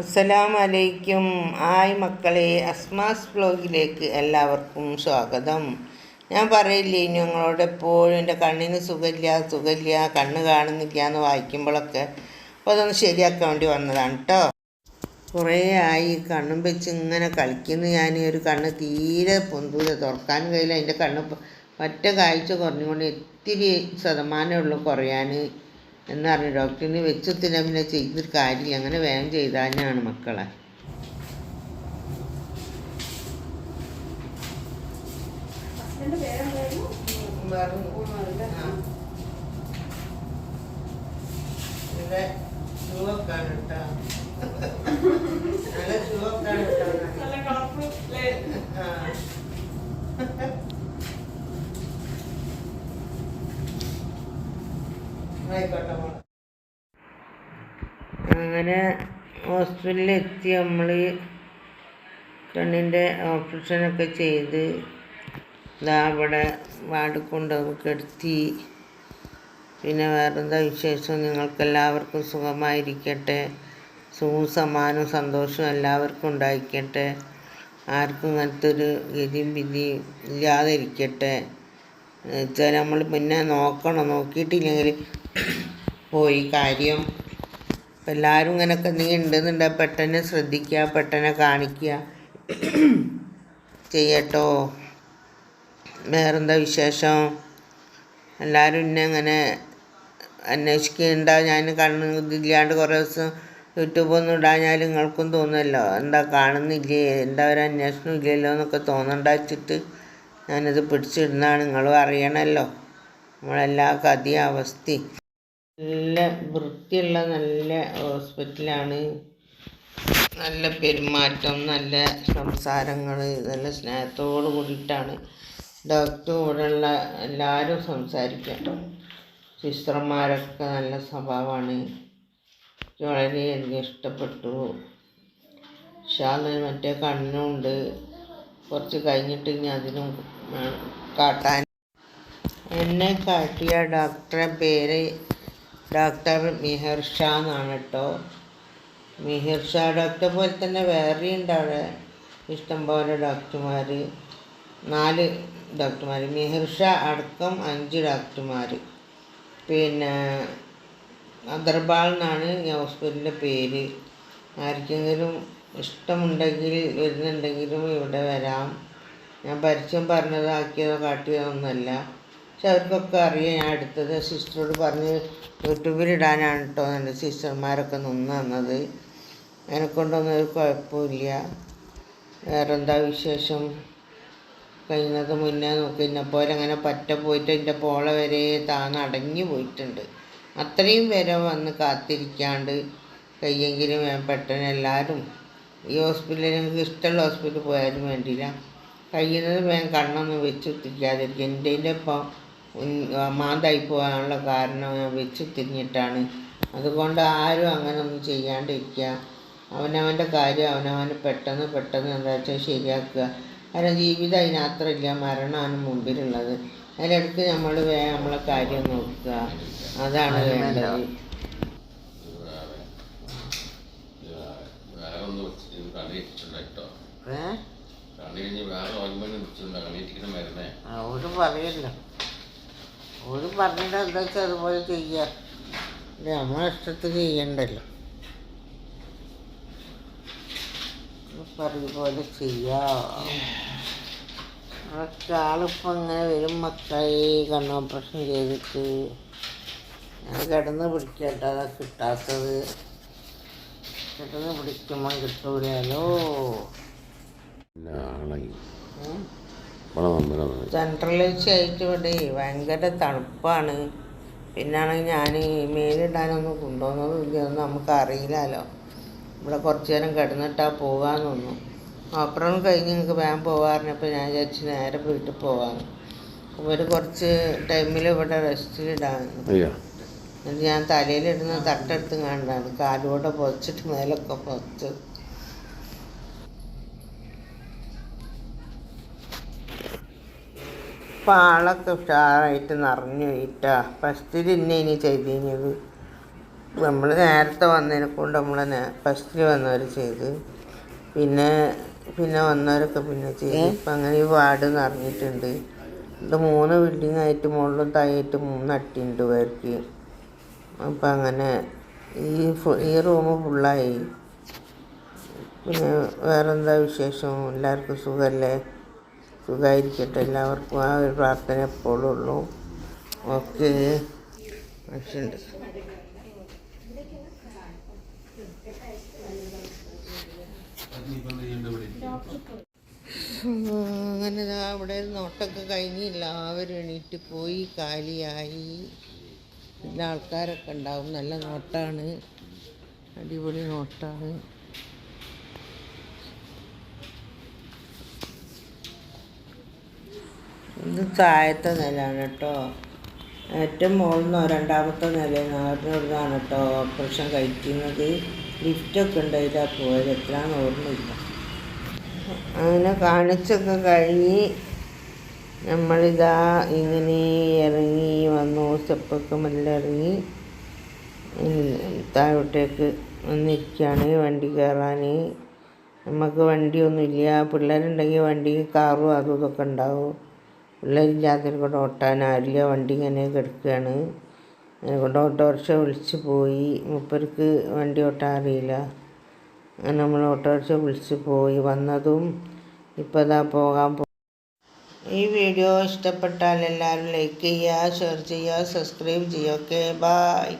അസ്സലാമലൈക്കും. ആയ് മക്കളെ അസ്മാസ് വ്ലോഗിലേക്ക് എല്ലാവർക്കും സ്വാഗതം. ഞാൻ പറയില്ലേ ഇനി നിങ്ങളോട് എപ്പോഴും എന്റെ കണ്ണിന് സുഖമില്ല സുഖമില്ല കണ്ണ് കാണുന്നില്ല എന്ന് വായിക്കുമ്പോഴൊക്കെ അപ്പോൾ അതൊന്ന് ശരിയാക്കാൻ വേണ്ടി വന്നതാണ് കേട്ടോ കുറേ ആയി കണ്ണും വെച്ച് ഇങ്ങനെ കളിക്കുന്നു ഞാൻ. ഒരു കണ്ണ് തീരെ പൊന്തൂല തുറക്കാൻ കഴിയില്ല. അതിന്റെ കണ്ണ് മറ്റേ കാഴ്ച കുറഞ്ഞുകൊണ്ട് ഇത്തിരി ശതമാനമേ ഉള്ളൂ കുറയാൻ. എന്ന് പറഞ്ഞു ഡോക്ടറിന് വെച്ചെത്തില്ല പിന്നെ ചെയ്തൊരു കാര്യമില്ല. അങ്ങനെ വേഗം ചെയ്താലാണ് മക്കളെ. ആയിക്കോട്ടെ നല്ല അങ്ങനെ ഹോസ്പിറ്റലിലെത്തി നമ്മൾ കണ്ണിന്റെ ഓപ്പറേഷനൊക്കെ ചെയ്ത് ഇതാ അവിടെ വാർഡ് കൊണ്ടുപോയി കിടത്തി പിന്നെ വേറെന്താ വിശേഷം? നിങ്ങൾക്കെല്ലാവർക്കും സുഖമായിരിക്കട്ടെ. സുഖവും സമാനവും സന്തോഷവും എല്ലാവർക്കും ഉണ്ടായിരിക്കട്ടെ ആർക്കും ഇങ്ങനത്തെ ഒരു ഗതിയും വിധിയും ഇല്ലാതെ ഇരിക്കട്ടെ വെച്ചാൽ നമ്മൾ പിന്നെ നോക്കണം. നോക്കിയിട്ടില്ലെങ്കിൽ പോയി കാര്യം അപ്പം എല്ലാവരും ഇങ്ങനെയൊക്കെ നീ ഉണ്ടെന്നുണ്ടെങ്കിൽ പെട്ടെന്ന് ശ്രദ്ധിക്കുക പെട്ടെന്ന് കാണിക്കുക ചെയ്യട്ടോ. വേറെന്താ വിശേഷം? എല്ലാവരും എന്നെ ഇങ്ങനെ അന്വേഷിക്കുന്നുണ്ടാവും ഞാൻ കണ്ണ് ഇതില്ലാണ്ട് കുറേ ദിവസം യൂട്യൂബൊന്നും ഇടാഞ്ഞാൽ നിങ്ങൾക്കും തോന്നുമല്ലോ എന്താ കാണുന്നില്ലേ? എന്താ ഒരു അന്വേഷണം ഇല്ലല്ലോ എന്നൊക്കെ തോന്നണ്ടാച്ചിട്ട് ഞാനിത് പിടിച്ചിടുന്നതാണ്. നിങ്ങളും അറിയണമല്ലോ നമ്മളെല്ലാ കഥയും അവസ്ഥയും നല്ല വൃത്തിയുള്ള നല്ല ഹോസ്പിറ്റലാണ്. നല്ല പെരുമാറ്റം നല്ല സംസാരങ്ങൾ നല്ല സ്നേഹത്തോട് കൂടിയിട്ടാണ്. ഡോക്ടർ ഇവിടെയുള്ള എല്ലാവരും സംസാരിക്കട്ടോ. സിസ്റ്റർമാരൊക്കെ നല്ല സ്വഭാവമാണ്. എനിക്ക് വളരെയധികം ഇഷ്ടപ്പെട്ടു. ഷാന്ന് മറ്റേ കണ്ണുണ്ട്. കുറച്ച് കഴിഞ്ഞിട്ട് ഇനി അതിനും കാട്ടാൻ. എന്നെ കാട്ടിയ ഡോക്ടറെ പേര് ഡോക്ടർ മിഹർഷ എന്നാണ് കേട്ടോ. മിഹിർ ഷാ ഡോക്ടറെ പോലെ തന്നെ വേറെ ഉണ്ട് അവിടെ. ഇഷ്ടംപോലെ ഡോക്ടർമാർ നാല് ഡോക്ടർമാർ മിഹിർ ഷാ അടക്കം അഞ്ച് ഡോക്ടർമാർ പിന്നെ അദർബാൾ എന്നാണ് ഈ ഹോസ്പിറ്റലിന്റെ പേര്. ആർക്കെങ്കിലും ഇഷ്ടമുണ്ടെങ്കിൽ വരുന്നുണ്ടെങ്കിലും ഇവിടെ വരാം. ഞാൻ പരിചയം പറഞ്ഞതാക്കിയതോ കാട്ടിയതോ ഒന്നുമല്ല പക്ഷെ അവർക്കൊക്കെ അറിയാം. ഞാൻ എടുത്തത് സിസ്റ്ററോട് പറഞ്ഞ് യൂട്യൂബിലിടാനാണ് കേട്ടോ എന്റെ സിസ്റ്റർമാരൊക്കെ നിന്ന് തന്നത്. അതിനെക്കൊണ്ടൊന്നും ഒരു കുഴപ്പമില്ല. വേറെന്താ വിശേഷം? കഴിയുന്നത് മുന്നേ നോക്കി. പോലെ അങ്ങനെ പറ്റ പോയിട്ട് എന്റെ പോള വരെ താന്ന് അടങ്ങി പോയിട്ടുണ്ട്. അത്രയും വരെ വന്ന് കാത്തിരിക്കാണ്ട് കയ്യെങ്കിലും പെട്ടെന്ന് എല്ലാവരും ഈ ഹോസ്പിറ്റലിൽ ഞങ്ങൾക്ക് ഇഷ്ടമുള്ള ഹോസ്പിറ്റലിൽ പോയാലും വേണ്ടിയില്ല. കഴിയുന്നത് വേഗം കണ്ണൊന്നും വെച്ചുത്തിരിക്കാതിരിക്കുക എന്റെ ഇപ്പോൾ മാന്തായി പോകാനുള്ള കാരണം വെച്ച് തിരിഞ്ഞിട്ടാണ് അതുകൊണ്ട് ആരും അങ്ങനെ ഒന്നും ചെയ്യാണ്ടിരിക്കുക. അവനവന്റെ കാര്യം അവനവന് പെട്ടെന്ന് പെട്ടെന്ന് എന്താ വെച്ചാൽ ശരിയാക്കുക. കാരണം ജീവിതം അതിനത്രയില്ല മരണമാണ് മുമ്പിലുള്ളത്. അതിലിടയ്ക്ക് നമ്മൾ വേ നമ്മളെ കാര്യം നോക്കുക. അതാണ് വേണ്ടത്. ഒരു പറയല്ലോ. ഒരു പറഞ്ഞിട്ട് എന്താ വെച്ചാൽ അതുപോലെ ചെയ്യുക നമ്മളെ ഇഷ്ടത്തിൽ ചെയ്യണ്ടല്ലോ. പറയും പോലെ ചെയ്യാം. അതൊക്കെ ആളിപ്പോൾ ഇങ്ങനെ വരും മക്കളെ കണ്ണ് ഓപ്പറേഷൻ ചെയ്തിട്ട്. ഞാൻ കിടന്ന് പിടിക്കട്ടെ അതാ കിട്ടാത്തത്. കിടന്ന് പിടിക്കുമ്പോൾ കിട്ടൂലല്ലോ. ഇവിടെ സെൻട്രലൈസ് ആയിട്ട് ഇവിടെ ഭയങ്കര തണുപ്പാണ്. പിന്നാണെങ്കിൽ ഞാൻ മേലിടാനൊന്നും കൊണ്ടുപോകുന്നതും ഇല്ലയൊന്നും നമുക്ക് അറിയില്ലല്ലോ ഇവിടെ കുറച്ച് നേരം കിടന്നിട്ടാ തോന്നുന്നു ഓപ്പറേഷൻ കഴിഞ്ഞ് നിങ്ങൾക്ക് വേഗം പോകാറിനപ്പോൾ ഞാൻ ചേച്ചി നേരെ വീട്ടിൽ പോകാൻ ഒരു കുറച്ച് ടൈമിൽ ഇവിടെ റെസ്റ്റിൽ ഇടാൻ എന്നിട്ട് ഞാൻ തലയിലിടുന്ന തട്ടെടുത്ത് കണ്ടാണ് കാലുകൂടെ പൊതിച്ചിട്ട് മേലൊക്കെ പൊതിച്ച്. ഇപ്പം ആളൊക്കെ ഉഷാറായിട്ട് നിറഞ്ഞു പോയിട്ടാ ഫസ്റ്റിൽ ഇന്നെ ഇനി ചെയ്തിരുന്നത് നമ്മൾ നേരത്തെ വന്നതിനെ കൊണ്ട് നമ്മൾ ഫസ്റ്റിൽ വന്നവർ ചെയ്ത്. പിന്നെ പിന്നെ വന്നവരൊക്കെ പിന്നെ ചെയ്ത്. ഇപ്പം അങ്ങനെ ഈ വാർഡ് നിറഞ്ഞിട്ടുണ്ട്. ഇത് മൂന്ന് ബിൽഡിംഗ് ആയിട്ട് മുകളിലും താഴെയായിട്ട് മൂന്ന് അട്ടിയുണ്ട് പേർക്ക് അപ്പം അങ്ങനെ ഈ ഫു- ഈ റൂം ഫുള്ളായി. പിന്നെ വേറെന്താ വിശേഷം? എല്ലാവർക്കും സുഖമല്ലേ സുഖമായിരിക്കട്ടെ. എല്ലാവർക്കും ആ ഒരു പ്രാർത്ഥന എപ്പോഴും ഉള്ളൂ. ഓക്കെ. ആവശ്യമുണ്ട് അങ്ങനെ അവിടെ നോട്ടൊക്കെ കഴിഞ്ഞ് എല്ലാവരും എണീറ്റ് പോയി കാലിയായി. പിന്നെ ആൾക്കാരൊക്കെ ഉണ്ടാവും. നല്ല നോട്ടാണ്. അടിപൊളി നോട്ടാണ്. ഇത് താഴത്തെ നിലയാണ് കേട്ടോ. ഏറ്റവും മുകളിൽ രണ്ടാമത്തെ നിലയിൽ നിന്നാണ് കേട്ടോ ഓപ്പറേഷൻ കഴിക്കുന്നത്. ലിഫ്റ്റൊക്കെ ഉണ്ടായിട്ടാണ് പോയത്. എത്രയാണെന്ന് ഓർമ്മയില്ല. അങ്ങനെ കാണിച്ചൊക്കെ കഴിഞ്ഞ് നമ്മളിതാ ഇങ്ങനെ ഇറങ്ങി വന്നു. സ്റ്റെപ്പൊക്കെ മെല്ലെ ഇറങ്ങി താഴോട്ടേക്ക് വന്നിരിക്കുകയാണ് വണ്ടി കയറാൻ നമുക്ക് വണ്ടിയൊന്നുമില്ല. പിള്ളേരുണ്ടെങ്കിൽ വണ്ടി കാറും അതും ഇതൊക്കെ ഉണ്ടാവും. പിള്ളേരില്ലാത്തതിനെ കൊണ്ട് ഓട്ടാൻ ആരില്ല വണ്ടി ഇങ്ങനെ കിടക്കുകയാണ്. അതിനെ കൊണ്ട് ഓട്ടോറിക്ഷ വിളിച്ച് പോയി. മുപ്പർക്ക് വണ്ടി ഓട്ടാൻ അറിയില്ല. അങ്ങനെ നമ്മൾ ഓട്ടോറിക്ഷ വിളിച്ച് പോയി. വന്നതും ഇപ്പോൾ ഇതാ പോകാൻ പോ ഈ വീഡിയോ ഇഷ്ടപ്പെട്ടാൽ എല്ലാവരും ലൈക്ക് ചെയ്യുക ഷെയർ ചെയ്യുക സബ്സ്ക്രൈബ് ചെയ്യുക. Okay bye